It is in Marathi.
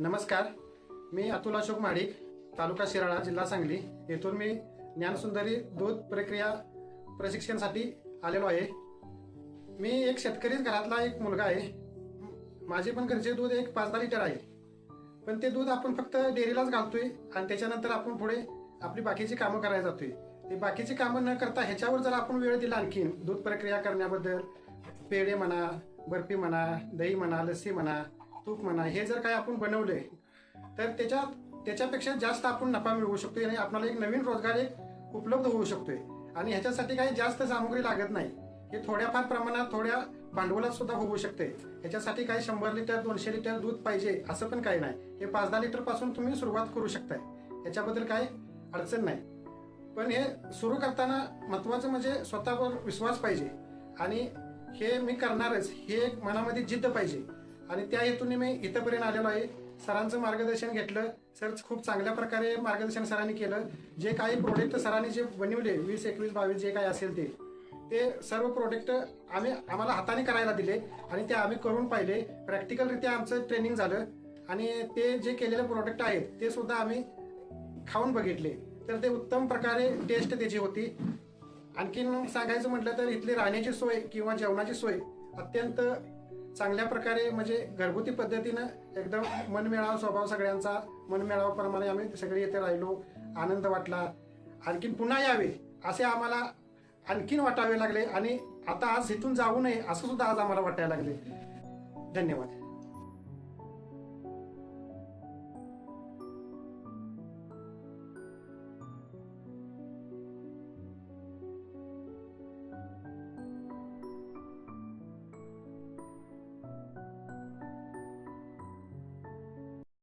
नमस्कार मी अतुल अशोक माडिक तालुका शिराळा जिल्हा सांगली. येथून मी ज्ञानसुंदरी दूध प्रक्रिया प्रशिक्षणासाठी आलेलो आहे. मी एक शेतकरी घरातला एक मुलगा आहे. माझे पण घरचे दूध एक पाच दहा लिटर आहे. पण ते दूध आपण फक्त डेअरीलाच घालतोय आणि त्याच्यानंतर आपण पुढे आपली बाकीची कामं करायला जातोय. ते बाकीची कामं न करता ह्याच्यावर जर आपण वेळ दिला आणखीन दूध प्रक्रिया करण्याबद्दल पेढे म्हणा बर्फी म्हणा दही म्हणा लस्सी म्हणा तूप म्हणा हे जर काय आपण बनवले तर त्याच्या त्याच्यापेक्षा जास्त आपण नफा मिळवू शकतोय आणि आपल्याला एक नवीन रोजगार एक उपलब्ध होऊ शकतोय. आणि ह्याच्यासाठी काही जास्त सामग्री लागत नाही. हे थोड्याफार प्रमाणात थोड्या भांडवलात सुद्धा होऊ शकते. ह्याच्यासाठी काही शंभर लिटर दोनशे लिटर दूध पाहिजे असं पण काही नाही. हे पाच दहा लिटरपासून तुम्ही सुरुवात करू शकताय. याच्याबद्दल काही अडचण नाही. पण हे सुरू करताना महत्वाचं म्हणजे स्वतःवर विश्वास पाहिजे. आणि हे मी करणारच हे एक मनामध्ये जिद्द पाहिजे. आणि त्या हेतूने मी इथंपर्यंत आलेलो आहे. सरांचं मार्गदर्शन घेतलं. सर खूप चांगल्या प्रकारे मार्गदर्शन सरांनी केलं. जे काही प्रोडक्ट सरांनी जे बनवले वीस एकवीस बावीस जे काही असेल ते ते सर्व प्रोडक्ट आम्ही आम्हाला हाताने करायला दिले आणि ते आम्ही करून पाहिले. प्रॅक्टिकलरित्या आमचं ट्रेनिंग झालं. आणि ते जे केलेले प्रोडक्ट आहेत ते सुद्धा आम्ही खाऊन बघितले. तर ते उत्तम प्रकारे टेस्ट त्याची होती. आणखीन सांगायचं म्हटलं तर इथली राहण्याची सोय किंवा जेवणाची सोय अत्यंत चांगल्या प्रकारे म्हणजे घरगुती पद्धतीनं एकदम मनमिळाव स्वभाव सगळ्यांचा मनमिळावप्रमाणे आम्ही सगळे इथे राहिलो आनंद वाटला. आणखीन पुन्हा यावे असे आम्हाला आणखीन वाटावे लागले आणि आता आज इथून जाऊ नये असं सुद्धा आज आम्हाला वाटायला लागले. धन्यवाद.